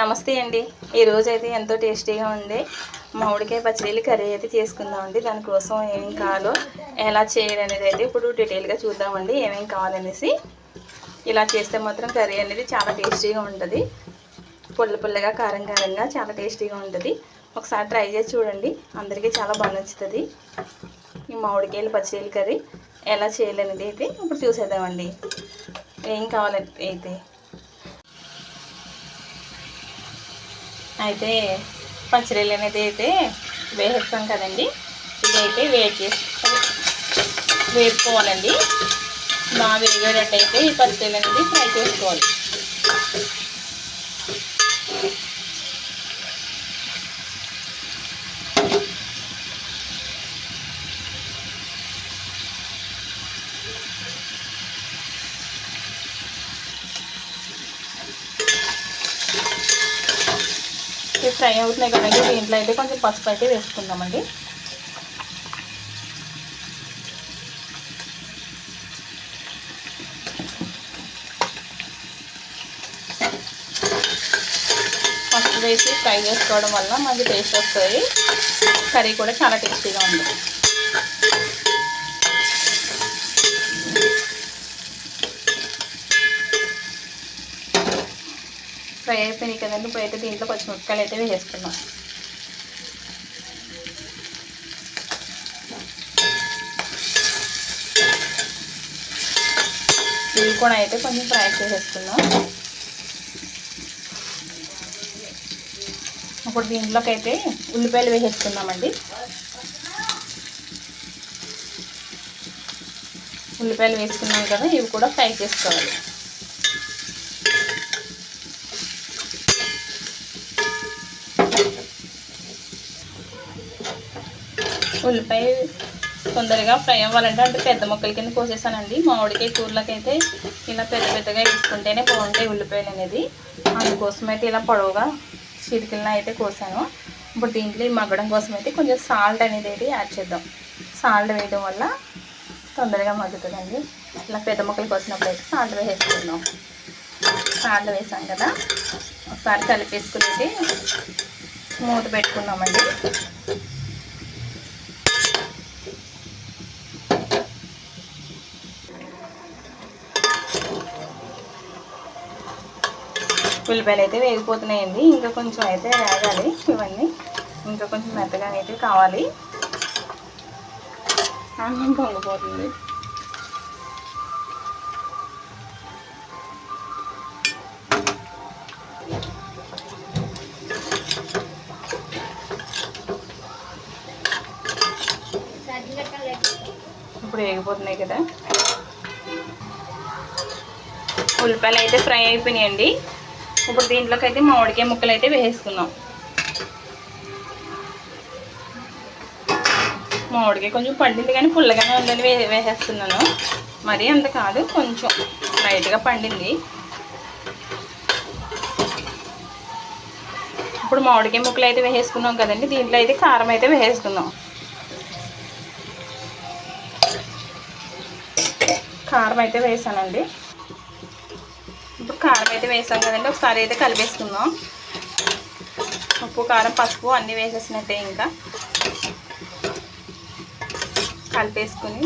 నమస్తే అండి. ఈరోజు అయితే ఎంతో టేస్టీగా ఉంది. మామిడికాయ పచ్చడిలు కర్రీ అయితే చేసుకుందామండి. దానికోసం ఏమేమి కావాలో ఎలా చేయాలి అనేది అయితే ఇప్పుడు డీటెయిల్గా చూద్దామండి. ఏమేమి కావాలనేసి. ఇలా చేస్తే మాత్రం కర్రీ అనేది చాలా టేస్టీగా ఉంటుంది. పుల్ల పుల్లగా కారం కారంగా చాలా టేస్టీగా ఉంటుంది. ఒకసారి ట్రై చేసి చూడండి. అందరికీ చాలా బాగా నచ్చుతుంది. ఈ మామిడికాయలు పచ్చడిలు కర్రీ ఎలా చేయాలనేది అయితే ఇప్పుడు చూసేద్దామండి. ఏం కావాలంటే అయితే అయితే పచ్చడిలు అనేది అయితే వేసేస్తాం కదండి. ఇదైతే వేడి చేసి వేపుకోవాలండి. బాగా వేగేటట్టు అయితే ఈ పచ్చడిలు అనేది ఫ్రై చేసుకోవాలి. ఫ్రై అవుతున్నాయి కదండి. దీంట్లో అయితే కొంచెం పసుపు అయితే వేసుకుందామండి. పసుపు వేసి ఫ్రై చేసుకోవడం వల్ల మనకి టేస్ట్ వస్తుంది. కర్రీ కూడా చాలా టేస్టీగా ఉంది ఫ్రై అయిపోయినాయి కదండి అయితే దీంట్లో కొంచెం ముక్కలు అయితే వేసేస్తున్నాం ఇవి కూడా అయితే కొంచెం ఫ్రై చేసేసుకుందాం. ఇప్పుడు దీంట్లోకి అయితే ఉల్లిపాయలు వేసేసుకుందామండి. ఉల్లిపాయలు వేసుకున్నాం కదా ఇవి కూడా ఫ్రై చేసుకోవాలి. ఉల్లిపాయ తొందరగా ఫ్రై అవ్వాలంటే అంటే పెద్ద మొక్కల కింద కోసేసానండి. మామిడికాయ కూరలకైతే ఇలా పెద్ద పెద్దగా వేసుకుంటేనే బాగుంటాయి ఉల్లిపాయలు అనేది. అందుకోసం అయితే ఇలా పొడవుగా చిరికిలను అయితే కోసాను. ఇప్పుడు దీంట్లో మగ్గడం కోసం అయితే కొంచెం సాల్ట్ అనేది అయితే యాడ్ చేద్దాం. సాల్ట్ వేయడం వల్ల తొందరగా మగ్గుతుందండి. ఇలా పెద్ద ముక్కలు కోసినప్పుడు అయితే సాల్ట్ వేసేసుకుందాం. సాల్ట్ వేసాం కదా. ఒకసారి కలిపేసుకుని అయితే మూత పెట్టుకున్నామండి. ఉల్లిపాయలు అయితే వేగిపోతున్నాయండి. ఇంకా కొంచెం అయితే వేగాలి ఇవన్నీ. ఇంకా కొంచెం మెత్తగా అయితే కావాలి. అన్నం పొంగిపోతుంది. ఇప్పుడు వేగిపోతున్నాయి కదా. ఉల్లిపాయలు అయితే ఫ్రై అయిపోయినాయండి. ఇప్పుడు దీంట్లోకి అయితే మామిడికాయ ముక్కలు అయితే వేసేసుకుందాం. మామిడికాయ కొంచెం పండింది కానీ పుల్లగానే ఉందని వే వేసేస్తున్నాను. మరీ అంత కాదు కొంచెం లైట్గా పండింది. ఇప్పుడు మామిడికాయ ముక్కలు అయితే వేసేసుకున్నాం కదండి దీంట్లో అయితే కారం అయితే వేసేసుకుందాం. కారం అయితే వేసానండి. కారం అయితే వేసాం కదండి. ఒకసారి అయితే కలిపేసుకుందాం. ఉప్పు కారం పసుపు అన్నీ వేసేసినట్టే ఇంకా. కలిపేసుకుని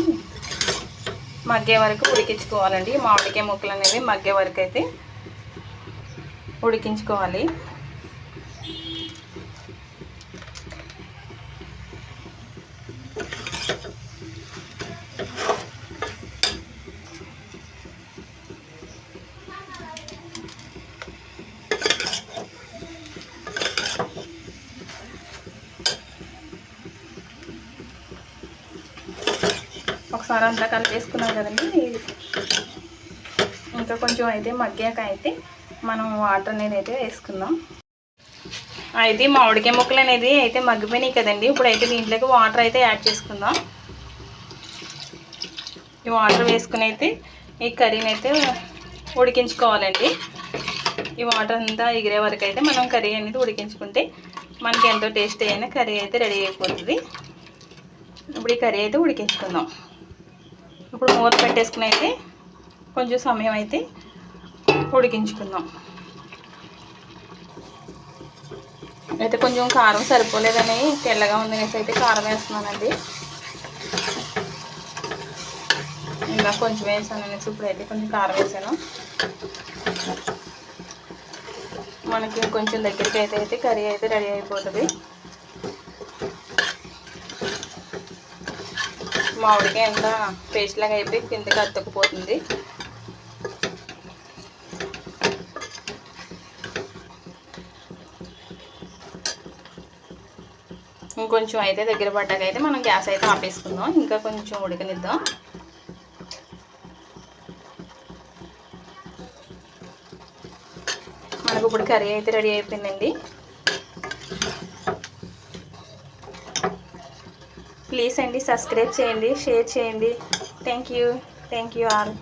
మగ్గే వరకు ఉడికించుకోవాలండి. మామిడికాయ ముక్కలు అనేవి మగ్గే వరకు అయితే ఉడికించుకోవాలి. కారం రకాలు కలిపేసుకున్నాం కదండి. ఇంకా కొంచెం అయితే మగ్గాక అయితే మనం వాటర్ అనేది అయితే వేసుకుందాం. అయితే మామిడికాయ ముక్కలు అనేది అయితే మగ్గిపోయినాయి కదండి. ఇప్పుడు అయితే దీంట్లోకి వాటర్ అయితే యాడ్ చేసుకుందాం. ఈ వాటర్ వేసుకుని అయితే ఈ కర్రీని అయితే ఉడికించుకోవాలండి. ఈ వాటర్ అంతా ఎగిరే వరకు అయితే మనం కర్రీ అనేది ఉడికించుకుంటే మనకి ఎంతో టేస్టీ అయిన కర్రీ అయితే రెడీ అయిపోతుంది. ఇప్పుడు ఈ కర్రీ అయితే ఉడికించుకుందాం. ఇప్పుడు మూత పెట్టేసుకుని అయితే కొంచెం సమయం అయితే ఉడికించుకుందాం. అయితే కొంచెం కారం సరిపోలేదని తెల్లగా ఉందనేసి అయితే కారం వేస్తున్నానండి. ఇంకా కొంచెం వేసాను అనేసి ఇప్పుడైతే కొంచెం కారం వేసాను. మనకి కొంచెం దగ్గరికి అయితే అయితే కర్రీ అయితే రెడీ అయిపోతుంది. మామిడికాయ ఎంత పేస్ట్ లాగా అయిపోయి కిందకి అతుక్కుపోతుంది. ఇంకొంచెం అయితే దగ్గర పడ్డాక అయితే మనం గ్యాస్ అయితే ఆపేసుకుందాం. ఇంకా కొంచెం ఉడకనిద్దాం. మనకు ఇప్పుడు కర్రీ అయితే రెడీ అయిపోయిందండి. ప్లీజ్ అండి సబ్స్క్రైబ్ చేయండి షేర్ చేయండి. Thank you thank you all